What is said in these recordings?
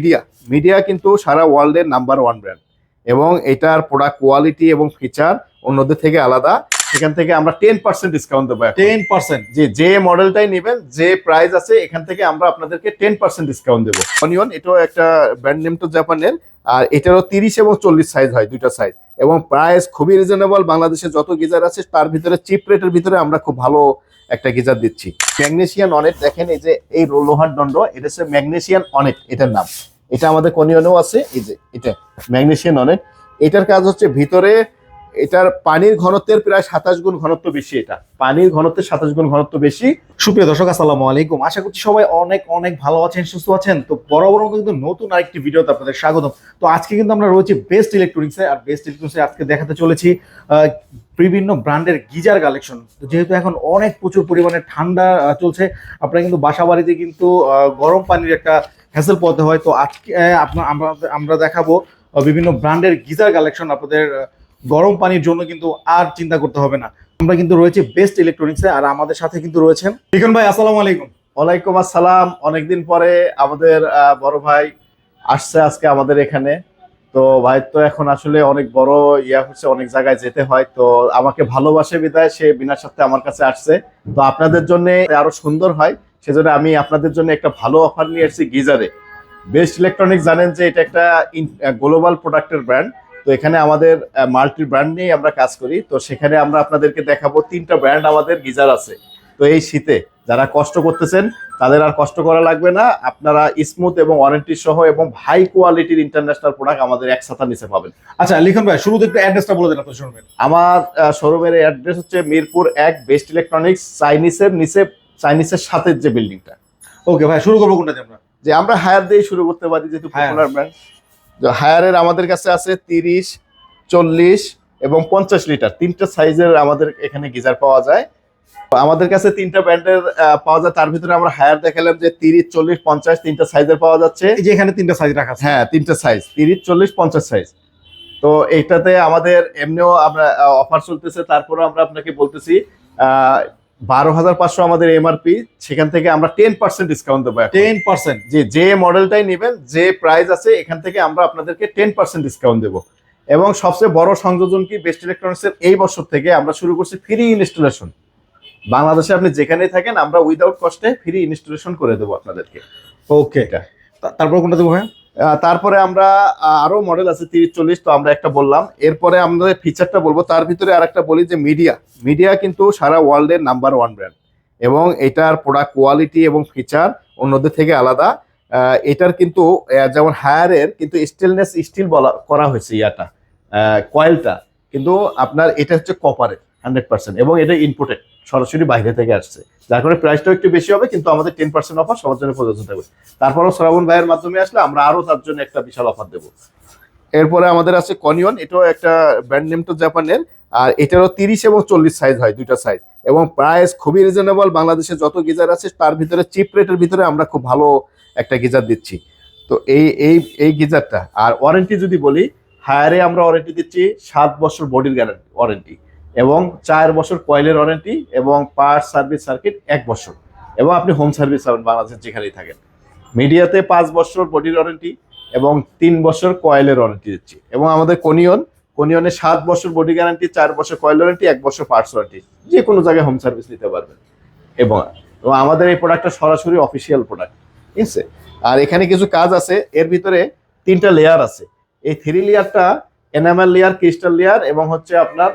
Media. Media কিন্তু সারা ওয়ার্ল্ডের number one brand এবং এটার প্রোডাক্ট কোয়ালিটি এবং ফিচার অন্যদের থেকে আলাদা। সেখান থেকে আমরা টেন পার্সেন্ট ডিসকাউন্ট দেবো টেন পার্সেন্ট যে যে মডেলটাই নেবেন যে প্রাইস আছে এখান থেকে আমরা আপনাদেরকে টেন পার্সেন্ট ডিসকাউন্ট দেবো। অনিয়ন এটাও একটা ব্র্যান্ড নেম তো জাপানের। আর এটারও তিরিশ এবং চল্লিশ সাইজ হয় দুইটা সাইজ এবং প্রাইস খুবই রিজনেবল বাংলাদেশে যত গিজার আছে তার ভিতরে চিপ রেটের ভিতরে আমরা খুব ভালো একটা গিজার দিচ্ছি। ম্যাগনেশিয়ান অনেট দেখেন এই যে এই লোহার দণ্ড এটা হচ্ছে ম্যাগনেশিয়ান অনেট এটার নাম। এটা আমাদের কনিয়নেও আছে, এই যে এটা ম্যাগনেশিয়ান অনেট এটার কাজ হচ্ছে ভিতরে এটার পানির ঘনত্বের প্রায় সাতাশ গুণ ঘনত্ব বেশি এটা। পানির ঘনত্বের সাতাশ গুণ ঘনত্ব বেশি। সুপ্রিয় দর্শক, আসসালামু আলাইকুম। আশা করছি সবাই অনেক অনেক ভালো আছেন, সুস্থ আছেন। তো বরাবর মতো কিন্তু নতুন আরেকটি ভিডিওতে আপনাদের স্বাগতম। তো আজকে কিন্তু আমরা রয়েছি বেস্ট ইলেকট্রনিক্সে আর বেস্ট ইলেকট্রনিক্সে আজকে দেখাতে চলেছি বিভিন্ন ব্র্যান্ডের গিজার কালেকশন। যেহেতু এখন অনেক প্রচুর পরিমাণে ঠান্ডা চলছে, আপনারা কিন্তু বাসা বাড়িতে কিন্তু গরম পানির একটা হ্যাসেল পথে হয়। তো আজকে আপনার, আমরা আমরা দেখাবো বিভিন্ন ব্র্যান্ডের গিজার কালেকশন আপনাদের গরম পানির জন্য কিন্তু আর চিন্তা করতে হবে না। আমরা কিন্তু রয়েছে বেস্ট ইলেকট্রনিক্সে, আর আমাদের সাথে কিন্তু রয়েছেন লিখন ভাই, আসসালামু আলাইকুম। ওয়ালাইকুম আসসালাম। অনেকদিন পরে আমাদের বড় ভাই আসছে আজকে আমাদের এখানে। তো ভাই, তো এখন আসলে অনেক বড় ইয়া হচ্ছে, অনেক জায়গায় যেতে হয়। তো আমাকে ভালোবাসে বিদায়, সে বিনার সাথে আমার কাছে আসছে। তো আপনাদের জন্য আরও সুন্দর হয়, সেজন্য আমি আপনাদের জন্য একটা ভালো অফার নিয়ে এসেছি গিজারে। বেস্ট ইলেকট্রনিক্স জানেন যে এটা একটা গ্লোবাল প্রোডাক্টের ব্র্যান্ড। তো এখানে আমাদের মাল্টি ব্র্যান্ড নিয়ে আমরা কাজ করি। তো সেখানে আমরা আপনাদেরকে দেখাবো তিনটা ব্র্যান্ড আমাদের গিজার আছে। তো এই শীতে যারা কষ্ট করতেছেন তাদের আর কষ্ট করা লাগবে না। আপনারা স্মুথ এবং ওয়ারেন্টি সহ এবং হাই কোয়ালিটির ইন্টারন্যাশনাল প্রোডাক্ট আমাদের একসাথে নিচে পাবেন। আচ্ছা লিখন ভাই শুরুতে একটু অ্যাড্রেসটা বলে দেন আপনার শোরুমের আমার শোরুমের অ্যাড্রেস হচ্ছে মিরপুর এক বেস্ট ইলেকট্রনিক্স চাইনিসের নিচে চাইনিসের সাথে যে বিল্ডিংটা ওকে ভাই শুরু করব কোনটা আমরা? যে আমরা হায়ার দিয়ে শুরু করতে পারি যেহেতু। পপুলার ব্র্যান্ড হায়ারের আমাদের কাছে আছে তিরিশ চল্লিশ এবং পঞ্চাশ লিটার। তিনটা সাইজের আমাদের এখানে গিজার পাওয়া যায়। আমাদের কাছে তিনটা ব্র্যান্ডের পাওয়া যায়। তার ভিতরে আমরা হায়ার দেখালাম যে তিরিশ চল্লিশ পঞ্চাশ তিনটা সাইজের পাওয়া যাচ্ছে। এই যে এখানে তিনটা সাইজ রাখা আছে। হ্যাঁ তিনটা সাইজ তিরিশ চল্লিশ পঞ্চাশ সাইজ তো এইটাতে আমাদের এমনিও আমরা অফার চলতেছে। তারপরে আমরা আপনাকে বলতেছি বারো হাজার পাঁচশো আমাদের এমআরপি সেখান থেকে আমরা টেন পার্সেন্ট ডিসকাউন্ট দেবো টেন পার্সেন্ট যে যে মডেলটাই নেবেন যে প্রাইস আছে এখান থেকে আমরা আপনাদেরকে টেন পার্সেন্ট ডিসকাউন্ট দেবো। এবং সবচেয়ে বড় সংযোজন কি বেস্ট ইলেকট্রনিক্সের এই বছর থেকে আমরা শুরু করছি ফ্রি ইনস্টলেশন বাংলাদেশে আপনি যেখানেই থাকেন আমরা উইদাউট কস্টে ফ্রি ইনস্টলেশন করে দেবো আপনাদেরকে। ওকে এটা। তারপর কোনটা দেবো ভাই তারপরে আমরা আরও মডেল আছে তিরিশ চল্লিশ তো আমরা একটা বললাম। এরপরে আমরা ফিচারটা বলব তার ভিতরে আরেকটা বলি যে মিডিয়া মিডিয়া কিন্তু সারা ওয়ার্ল্ডের নাম্বার ওয়ান ব্র্যান্ড এবং এটার প্রোডাক্ট কোয়ালিটি এবং ফিচার অন্যদের থেকে আলাদা। এটার কিন্তু যেমন হায়ারের কিন্তু স্টেনলেস স্টিল বলা করা হয়েছে ইয়াটা। কয়েলটা কিন্তু আপনার এটা হচ্ছে কপারের হান্ড্রেড পার্সেন্ট এবং এটা ইনপুটেড সরাসরি বাইরে থেকে আসছে। যার কারণে প্রাইসটাও একটু বেশি হবে, কিন্তু আমাদের টেন পার্সেন্ট অফার সবার জন্য প্রযোজ্য থাকবে তারপরও শ্রাবণ ভাইয়ের মাধ্যমে আসলে আমরা আরও তার জন্য একটা বিশাল অফার দেবো। এরপরে আমাদের আছে কনিয়ন এটাও একটা ব্র্যান্ড নেম তো জাপানের আর এটারও তিরিশ এবং চল্লিশ সাইজ হয় দুইটা সাইজ এবং প্রাইস খুবই রিজনেবল বাংলাদেশে যত গিজার আছে তার ভিতরে চিপ রেটের ভিতরে আমরা খুব ভালো একটা গিজার দিচ্ছি। তো এই এই এই গিজারটা, আর ওয়ারেন্টি যদি বলি, হায়ারে আমরা ওয়ারেন্টি দিচ্ছি সাত বছর বডির গ্যারান্টি ওয়ারেন্টি এবং চার বছর কয়েলের ওয়ারেন্টি এবং পার্ট সার্ভিস সার্কিট এক বছর। এবং আপনি হোম সার্ভিস পাবেন বাংলাদেশের যেখানেই থাকেন। মিডিয়াতে পাঁচ বছর বডির ওয়ারেন্টি এবং তিন বছর কয়েলের ওয়ারেন্টি দিচ্ছি। এবং আমাদের কোনিয়ন, কোনিয়নে সাত বছর বডি গ্যারান্টি চার বছর কয়েল ওয়ারেন্টি এক বছর পার্টস ওয়ারেন্টি যে কোনো জায়গায় হোম সার্ভিস নিতে পারবেন। এবং এবং আমাদের এই প্রোডাক্টটা সরাসরি অফিসিয়াল প্রোডাক্ট ঠিক আছে? আর এখানে কিছু কাজ আছে। এর ভিতরে তিনটা লেয়ার আছে। এই থ্রি লেয়ারটা এনামেল লেয়ার ক্রিস্টাল লেয়ার এবং হচ্ছে আপনার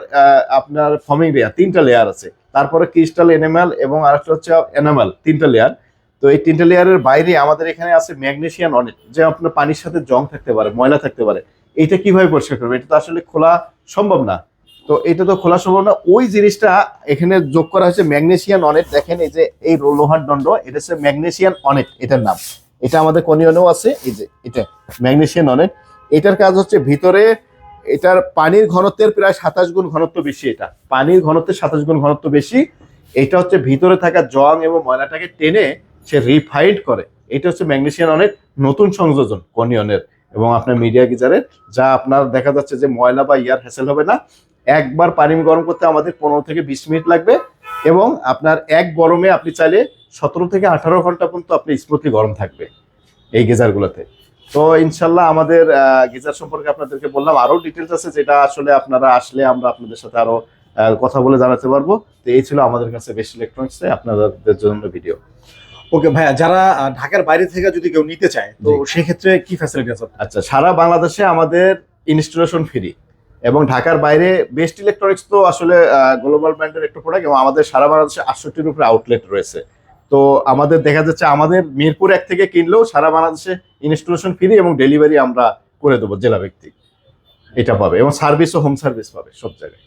আপনার ফর্মিং লেয়ার তিনটা লেয়ার আছে। তারপরে ক্রিস্টাল এনামেল এবং আরেকটা হচ্ছে এনামেল তিনটা লেয়ার তো এই তিনটা লেয়ারের বাইরে আমাদের এখানে আছে ম্যাগনেশিয়ান অনেক, যে আপনার পানির সাথে জং থাকতে পারে, ময়লা থাকতে পারে। এটা কীভাবে পরিষ্কার করবে? এটা তো আসলে খোলা সম্ভব না। তো এটা তো খোলা সম্ভব না। ওই জিনিসটা এখানে যোগ করা হয়েছে ম্যাগনেশিয়ান অনেক। দেখেন এই যে এই লোহার দণ্ড, এটা হচ্ছে ম্যাগনেশিয়ান অনেক, এটার নাম। এটা আমাদের কনিয়নেও আছে, এই যে এটা ম্যাগনেশিয়ান অনেক। এটার কাজ হচ্ছে ভিতরে এটার পানির ঘনত্বের প্রায় সাতাশ গুণ ঘনত্ব বেশি এটা। পানির ঘনত্বের সাতাশ গুণ ঘনত্ব বেশি। এটা হচ্ছে ভিতরে থাকা জং এবং ময়লাটাকে টেনে সে রিফাইন্ড করে। এটা হচ্ছে ম্যাগনেশিয়ান অনেক নতুন সংযোজন, কনিয়নের। এবং আপনার মিডিয়া গিজারের, যা আপনার দেখা যাচ্ছে যে ময়লা বা ইয়ার হ্যাসেল হবে না। একবার পানি গরম করতে আমাদের পনেরো থেকে বিশ মিনিট লাগবে এবং আপনার এক গরমে আপনি চাইলে সতেরো থেকে আঠারো ঘণ্টা পর্যন্ত আপনি স্মুথলি গরম থাকবে এই গেজারগুলোতে। তো ইনশাল্লাহ আমাদের গিজার সম্পর্কে আপনাদেরকে বললাম। আরও ডিটেলস আছে যেটা আসলে আপনারা আসলে আমরা আপনাদের সাথে আরও কথা বলে জানাতে পারব। তো এই ছিল আমাদের কাছে বেস্ট ইলেকট্রনিক্স আপনাদের জন্য ভিডিও ওকে ভাইয়া যারা ঢাকার বাইরে থেকে যদি কেউ নিতে চায় তো জি। সেই ক্ষেত্রে কি ফ্যাসিলিটি আছে আচ্ছা সারা বাংলাদেশে আমাদের ইনস্টলেশন ফ্রি এবং ঢাকার বাইরে বেস্ট ইলেকট্রনিক্স তো আসলে গ্লোবাল ব্র্যান্ডের একটা প্রোডাক্ট এবং আমাদের সারা বাংলাদেশে আটষট্টির উপরে আউটলেট রয়েছে। তো আমাদের দেখা যাচ্ছে আমাদের মিরপুর এক থেকে কিনলেও সারা বাংলাদেশে ইনস্টলেশন ফ্রি এবং ডেলিভারি আমরা করে দেবো জেলা ব্যক্তি এটা পাবে এবং সার্ভিস ও হোম সার্ভিস পাবে সব জায়গায়।